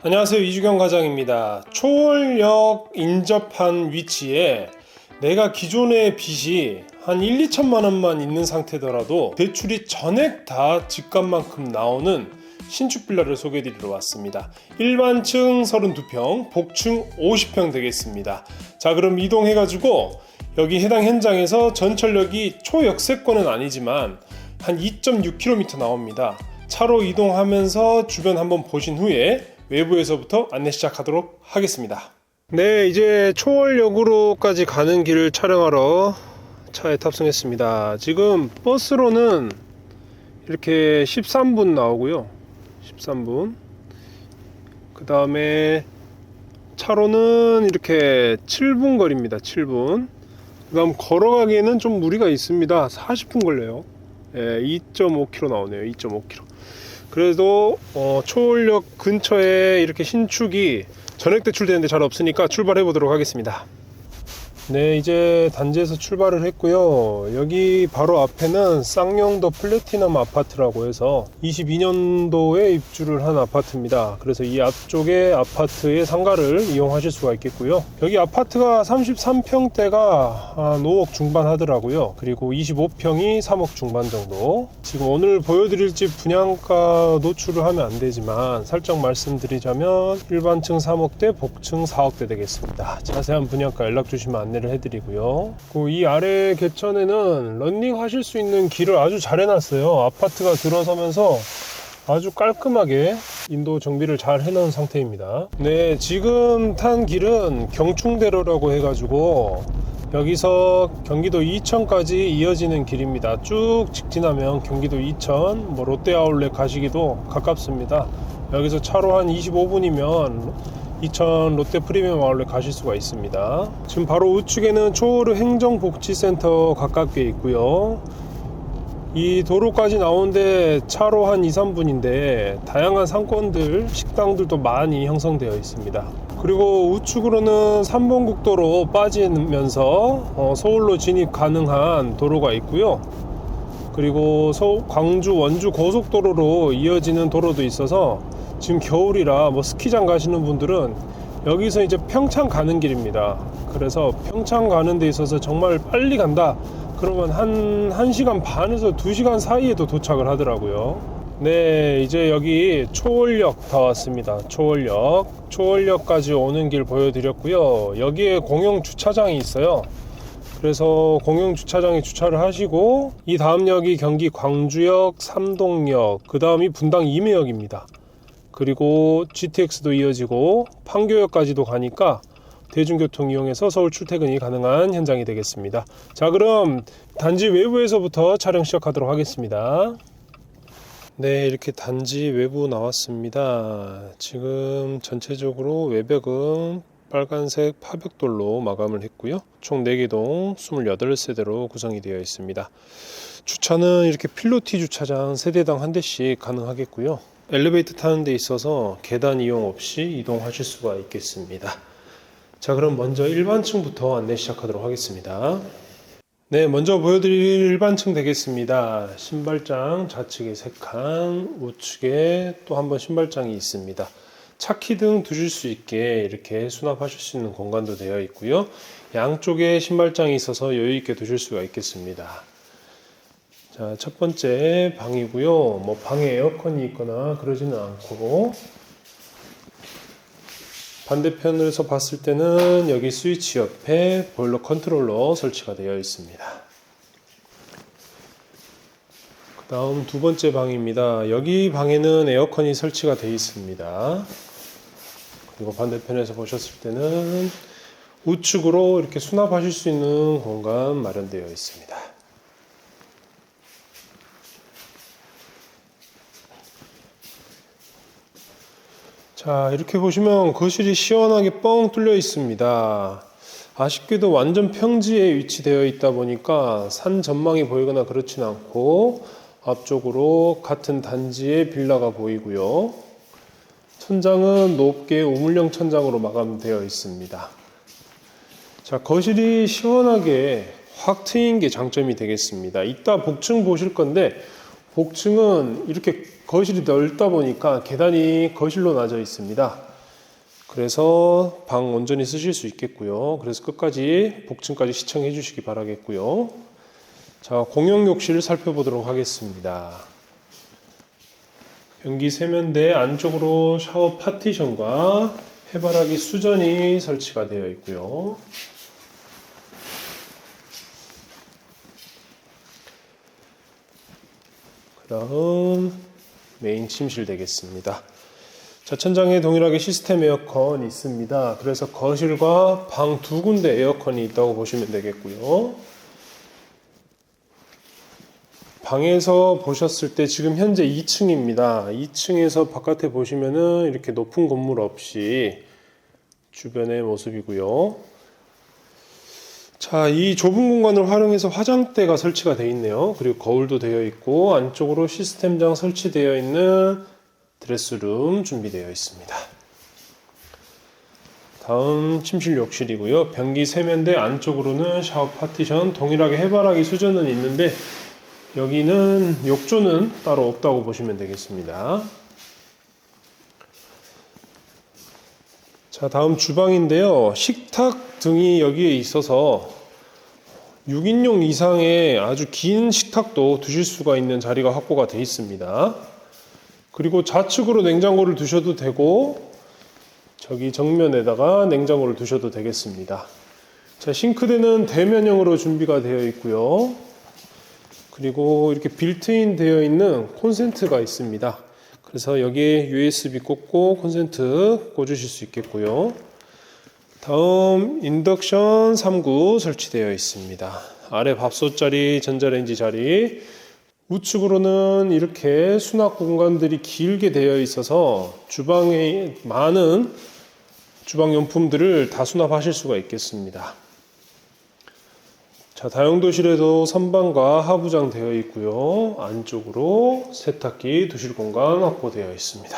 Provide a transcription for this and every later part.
안녕하세요 이주경 과장입니다. 초월역 인접한 위치에 내가 기존의 빚이 한 1, 2천만 원만 있는 상태더라도 대출이 전액 다 집값만큼 나오는 신축 빌라를 소개해 드리러 왔습니다. 일반층 32평, 복층 50평 되겠습니다. 자 그럼 이동해 가지고 여기 해당 현장에서 전철역이 초역세권은 아니지만 한 2.6km 나옵니다. 차로 이동하면서 주변 한번 보신 후에 외부에서부터 안내 시작하도록 하겠습니다. 네, 이제 초월역으로까지 가는 길을 촬영하러 차에 탑승했습니다. 지금 버스로는 이렇게 13분 나오고요. 13분. 그 다음에 차로는 이렇게 7분 거리입니다. 7분. 그 다음 걸어가기에는 좀 무리가 있습니다. 40분 걸려요. 예, 2.5km 나오네요. 2.5km. 그래도 어, 초월역 근처에 이렇게 신축이 전액 대출되는데 잘 없으니까 출발해 보도록 하겠습니다. 네, 이제 단지에서 출발을 했고요. 여기 바로 앞에는 쌍용도 플래티넘 아파트라고 해서 22년도에 입주를 한 아파트입니다. 그래서 이 앞쪽에 아파트의 상가를 이용하실 수가 있겠고요. 여기 아파트가 33평대가 한 5억 중반 하더라고요. 그리고 25평이 3억 중반 정도. 지금 오늘 보여드릴 집 분양가 노출을 하면 안 되지만 살짝 말씀드리자면 일반층 3억대, 복층 4억대 되겠습니다. 자세한 분양가 연락 주시면 안내 를 해드리고요. 그이 아래 개천에는 런닝 하실 수 있는 길을 아주 잘 해놨어요. 아파트가 들어서면서 아주 깔끔하게 인도 정비를 잘 해놓은 상태입니다. 네, 지금 탄 길은 경충대로라고 해가지고 여기서 경기도 이천까지 이어지는 길입니다. 쭉 직진하면 경기도 이천, 뭐 롯데아울렛 가시기도 가깝습니다. 여기서 차로 한 25분이면 이천 롯데 프리미엄 아울렛 가실 수가 있습니다. 지금 바로 우측에는 초호르 행정복지센터 가깝게 있고요. 이 도로까지 나오는데 차로 한 2, 3분인데 다양한 상권들, 식당들도 많이 형성되어 있습니다. 그리고 우측으로는 3번 국도로 빠지면서 어, 서울로 진입 가능한 도로가 있고요. 그리고 서, 광주 원주 고속도로로 이어지는 도로도 있어서 지금 겨울이라 뭐 스키장 가시는 분들은 여기서 이제 평창 가는 길입니다. 그래서 평창 가는 데 있어서 정말 빨리 간다. 그러면 한 1시간 반에서 2시간 사이에도 도착을 하더라고요. 네, 이제 여기 초월역 다 왔습니다. 초월역. 초월역까지 오는 길 보여드렸고요. 여기에 공용 주차장이 있어요. 그래서 공용 주차장에 주차를 하시고 이 다음 역이 경기 광주역, 삼동역, 그 다음이 분당 임해역입니다. 그리고 GTX도 이어지고 판교역까지도 가니까 대중교통 이용해서 서울 출퇴근이 가능한 현장이 되겠습니다. 자, 그럼 단지 외부에서부터 촬영 시작하도록 하겠습니다. 네, 이렇게 단지 외부 나왔습니다. 지금 전체적으로 외벽은 빨간색 파벽돌로 마감을 했고요. 총 4개 동 28세대로 구성이 되어 있습니다. 주차는 이렇게 필로티 주차장 세대당 한 대씩 가능하겠고요. 엘리베이터 타는 데 있어서 계단 이용 없이 이동하실 수가 있겠습니다. 자, 그럼 먼저 일반층부터 안내 시작하도록 하겠습니다. 네, 먼저 보여드릴 일반층 되겠습니다. 신발장 좌측에 3칸, 우측에 또 한 번 신발장이 있습니다. 차키 등 두실 수 있게 이렇게 수납하실 수 있는 공간도 되어 있고요. 양쪽에 신발장이 있어서 여유 있게 두실 수가 있겠습니다. 자, 첫 번째 방이고요. 뭐 방에 에어컨이 있거나 그러지는 않고 반대편에서 봤을 때는 여기 스위치 옆에 보일러 컨트롤러 설치가 되어 있습니다. 그 다음 두 번째 방입니다. 여기 방에는 에어컨이 설치가 되어 있습니다. 그리고 반대편에서 보셨을 때는 우측으로 이렇게 수납하실 수 있는 공간 마련되어 있습니다. 자, 이렇게 보시면 거실이 시원하게 뻥 뚫려 있습니다. 아쉽게도 완전 평지에 위치되어 있다 보니까 산 전망이 보이거나 그렇진 않고 앞쪽으로 같은 단지의 빌라가 보이고요. 천장은 높게 우물형 천장으로 마감되어 있습니다. 자, 거실이 시원하게 확 트인 게 장점이 되겠습니다. 이따 복층 보실 건데 복층은 이렇게 거실이 넓다 보니까 계단이 거실로 나져 있습니다. 그래서 방 온전히 쓰실 수 있겠고요. 그래서 끝까지 복층까지 시청해 주시기 바라겠고요. 자, 공용 욕실 살펴보도록 하겠습니다. 변기 세면대 안쪽으로 샤워 파티션과 해바라기 수전이 설치가 되어 있고요. 다음 메인 침실 되겠습니다. 자, 천장에 동일하게 시스템 에어컨 있습니다. 그래서 거실과 방 두 군데 에어컨이 있다고 보시면 되겠고요. 방에서 보셨을 때 지금 현재 2층입니다. 2층에서 바깥에 보시면은 이렇게 높은 건물 없이 주변의 모습이고요. 자, 이 좁은 공간을 활용해서 화장대가 설치가 되어 있네요. 그리고 거울도 되어 있고 안쪽으로 시스템장 설치되어 있는 드레스룸 준비되어 있습니다. 다음 침실 욕실이고요. 변기 세면대 안쪽으로는 샤워 파티션 동일하게 해바라기 수전은 있는데 여기는 욕조는 따로 없다고 보시면 되겠습니다. 자, 다음 주방인데요. 식탁 등이 여기에 있어서 6인용 이상의 아주 긴 식탁도 두실 수가 있는 자리가 확보가 되어 있습니다. 그리고 좌측으로 냉장고를 두셔도 되고 저기 정면에다가 냉장고를 두셔도 되겠습니다. 자, 싱크대는 대면형으로 준비가 되어 있고요. 그리고 이렇게 빌트인 되어 있는 콘센트가 있습니다. 그래서 여기에 USB 꽂고 콘센트 꽂으실 수 있겠고요. 다음 인덕션 3구 설치되어 있습니다. 아래 밥솥 자리, 전자레인지 자리, 우측으로는 이렇게 수납 공간들이 길게 되어 있어서 주방에 많은 주방 용품들을 다 수납하실 수가 있겠습니다. 자, 다용도실에도 선반과 하부장 되어 있고요. 안쪽으로 세탁기 두실 공간 확보되어 있습니다.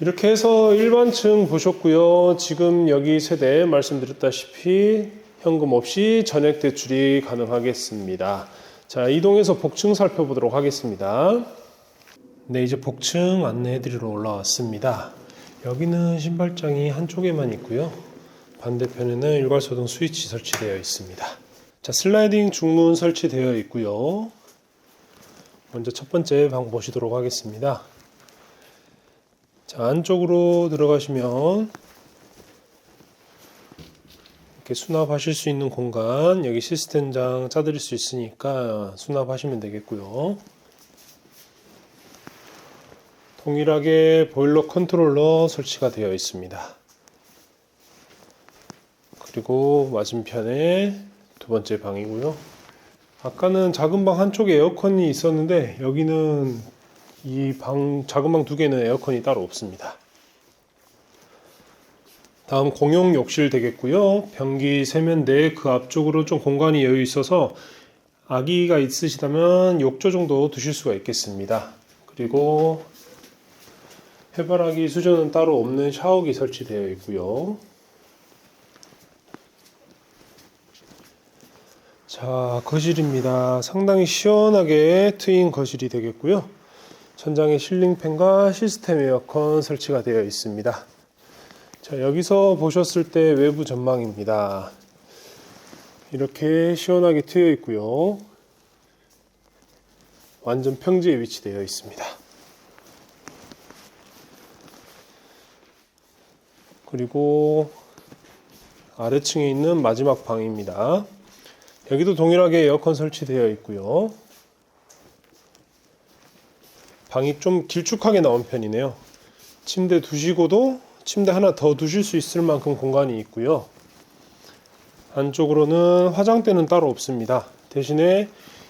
이렇게 해서 일반층 보셨고요. 지금 여기 세대 말씀드렸다시피 현금 없이 전액 대출이 가능하겠습니다. 자, 이동해서 복층 살펴보도록 하겠습니다. 네, 이제 복층 안내해 드리러 올라왔습니다. 여기는 신발장이 한쪽에만 있고요. 반대편에는 일괄소등 스위치 설치되어 있습니다. 자, 슬라이딩 중문 설치되어 있고요. 먼저 첫 번째 방 보시도록 하겠습니다. 자, 안쪽으로 들어가시면 이렇게 수납하실 수 있는 공간, 여기 시스템장 짜드릴 수 있으니까 수납하시면 되겠고요. 동일하게 보일러 컨트롤러 설치가 되어 있습니다. 그리고 맞은편에 두 번째 방이고요. 아까는 작은 방 한쪽에 에어컨이 있었는데 여기는 이 방 작은 방 두 개는 에어컨이 따로 없습니다. 다음 공용 욕실 되겠고요. 변기 세면대 그 앞쪽으로 좀 공간이 여유 있어서 아기가 있으시다면 욕조 정도 두실 수가 있겠습니다. 그리고 해바라기 수전은 따로 없는 샤워기 설치되어 있고요. 자, 거실입니다. 상당히 시원하게 트인 거실이 되겠고요. 천장에 실링팬과 시스템 에어컨 설치가 되어 있습니다. 자, 여기서 보셨을 때 외부 전망입니다. 이렇게 시원하게 트여 있고요. 완전 평지에 위치되어 있습니다. 그리고 아래층에 있는 마지막 방입니다. 여기도 동일하게 에어컨 설치되어 있고요. 방이 좀 길쭉하게 나온 편이네요. 침대 두시고도 침대 하나 더 두실 수 있을 만큼 공간이 있고요. 안쪽으로는 화장대는 따로 없습니다. 대신에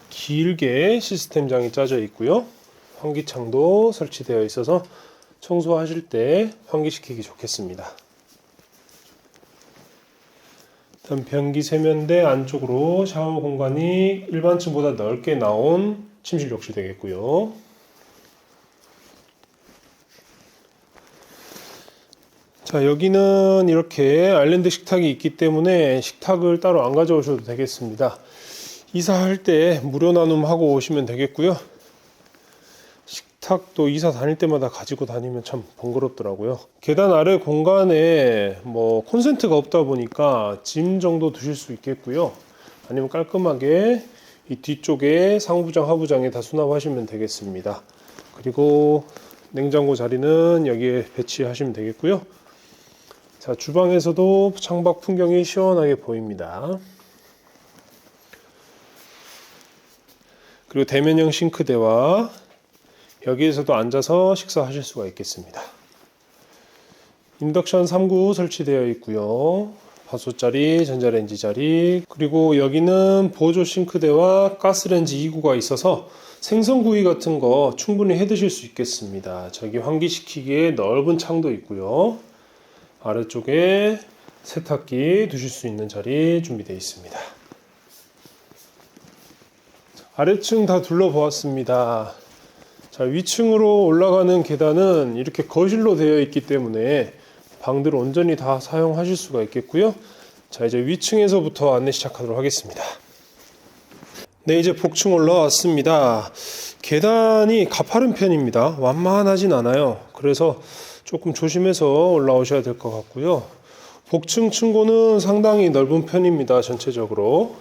길게 시스템장이 짜져 있고요. 환기창도 설치되어 있어서 청소하실 때 환기시키기 좋겠습니다. 다음 변기 세면대 안쪽으로 샤워 공간이 일반층보다 넓게 나온 침실 욕실 되겠고요. 자 여기는 이렇게 아일랜드 식탁이 있기 때문에 식탁을 따로 안 가져오셔도 되겠습니다. 이사할 때 무료 나눔하고 오시면 되겠고요. 식탁도 이사 다닐 때마다 가지고 다니면 참 번거롭더라고요. 계단 아래 공간에 뭐 콘센트가 없다 보니까 짐 정도 두실 수 있겠고요. 아니면 깔끔하게 이 뒤쪽에 상부장, 하부장에 다 수납하시면 되겠습니다. 그리고 냉장고 자리는 여기에 배치하시면 되겠고요. 자, 주방에서도 창밖 풍경이 시원하게 보입니다. 그리고 대면형 싱크대와 여기에서도 앉아서 식사하실 수가 있겠습니다. 인덕션 3구 설치되어 있고요. 밥솥자리, 전자레인지 자리, 그리고 여기는 보조 싱크대와 가스레인지 2구가 있어서 생선구이 같은 거 충분히 해 드실 수 있겠습니다. 저기 환기시키기에 넓은 창도 있고요. 아래쪽에 세탁기 두실 수 있는 자리 준비되어 있습니다. 아래층 다 둘러보았습니다. 자, 위층으로 올라가는 계단은 이렇게 거실로 되어 있기 때문에 방들을 온전히 다 사용하실 수가 있겠고요. 자, 이제 위층에서부터 안내 시작하도록 하겠습니다. 네, 이제 복층 올라왔습니다. 계단이 가파른 편입니다. 완만하진 않아요. 그래서 조금 조심해서 올라오셔야 될 것 같고요. 복층 층고는 상당히 넓은 편입니다. 전체적으로.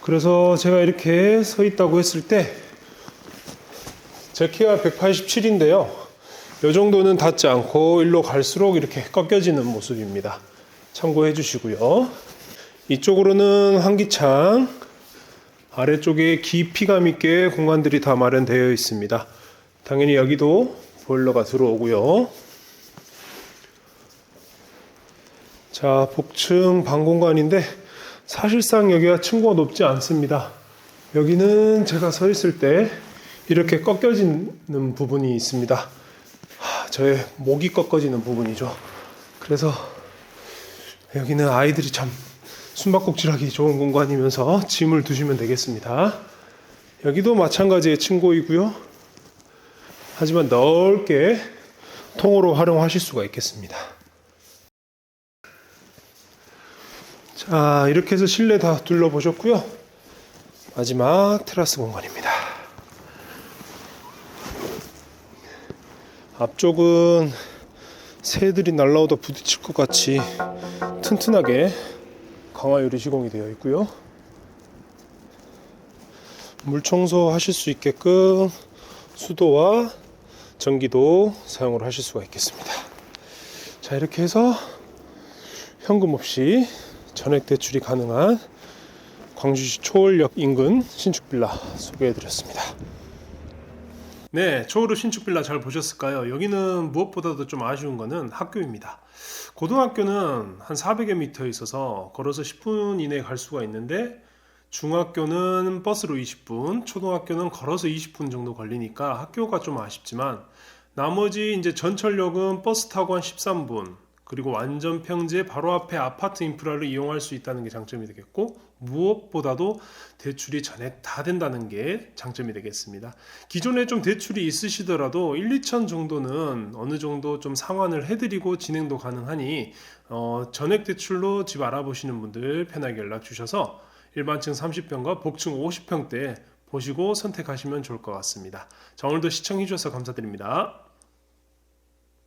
그래서 제가 이렇게 서 있다고 했을 때 제 키가 187인데요. 이 정도는 닿지 않고 일로 갈수록 이렇게 꺾여지는 모습입니다. 참고해 주시고요. 이쪽으로는 환기창, 아래쪽에 깊이감 있게 공간들이 다 마련되어 있습니다. 당연히 여기도 보일러가 들어오고요. 자, 복층 방 공간인데 사실상 여기가 층고가 높지 않습니다. 여기는 제가 서 있을 때 이렇게 꺾여지는 부분이 있습니다. 하, 저의 목이 꺾어지는 부분이죠. 그래서 여기는 아이들이 참 숨바꼭질하기 좋은 공간이면서 짐을 두시면 되겠습니다. 여기도 마찬가지의 층고이고요. 하지만 넓게 통으로 활용하실 수가 있겠습니다. 자, 이렇게 해서 실내 다 둘러보셨고요. 마지막 테라스 공간입니다. 앞쪽은 새들이 날라오다 부딪힐 것 같이 튼튼하게 강화 유리 시공이 되어 있고요. 물 청소 하실 수 있게끔 수도와 전기도 사용을 하실 수가 있겠습니다. 자, 이렇게 해서 현금 없이 전액 대출이 가능한 광주시 초월역 인근 신축 빌라 소개해 드렸습니다. 네, 초월호 신축 빌라 잘 보셨을까요? 여기는 무엇보다도 좀 아쉬운 거는 학교입니다. 고등학교는 한 400여 미터 있어서 걸어서 10분 이내에 갈 수가 있는데 중학교는 버스로 20분, 초등학교는 걸어서 20분 정도 걸리니까 학교가 좀 아쉽지만 나머지 이제 전철역은 버스 타고 한 13분, 그리고 완전 평지에 바로 앞에 아파트 인프라를 이용할 수 있다는 게 장점이 되겠고 무엇보다도 대출이 전액 다 된다는 게 장점이 되겠습니다. 기존에 좀 대출이 있으시더라도 1, 2천 정도는 어느 정도 좀 상환을 해드리고 진행도 가능하니 어, 전액 대출로 집 알아보시는 분들 편하게 연락 주셔서 일반층 30평과 복층 50평대 보시고 선택하시면 좋을 것 같습니다. 자 오늘도 시청해 주셔서 감사드립니다.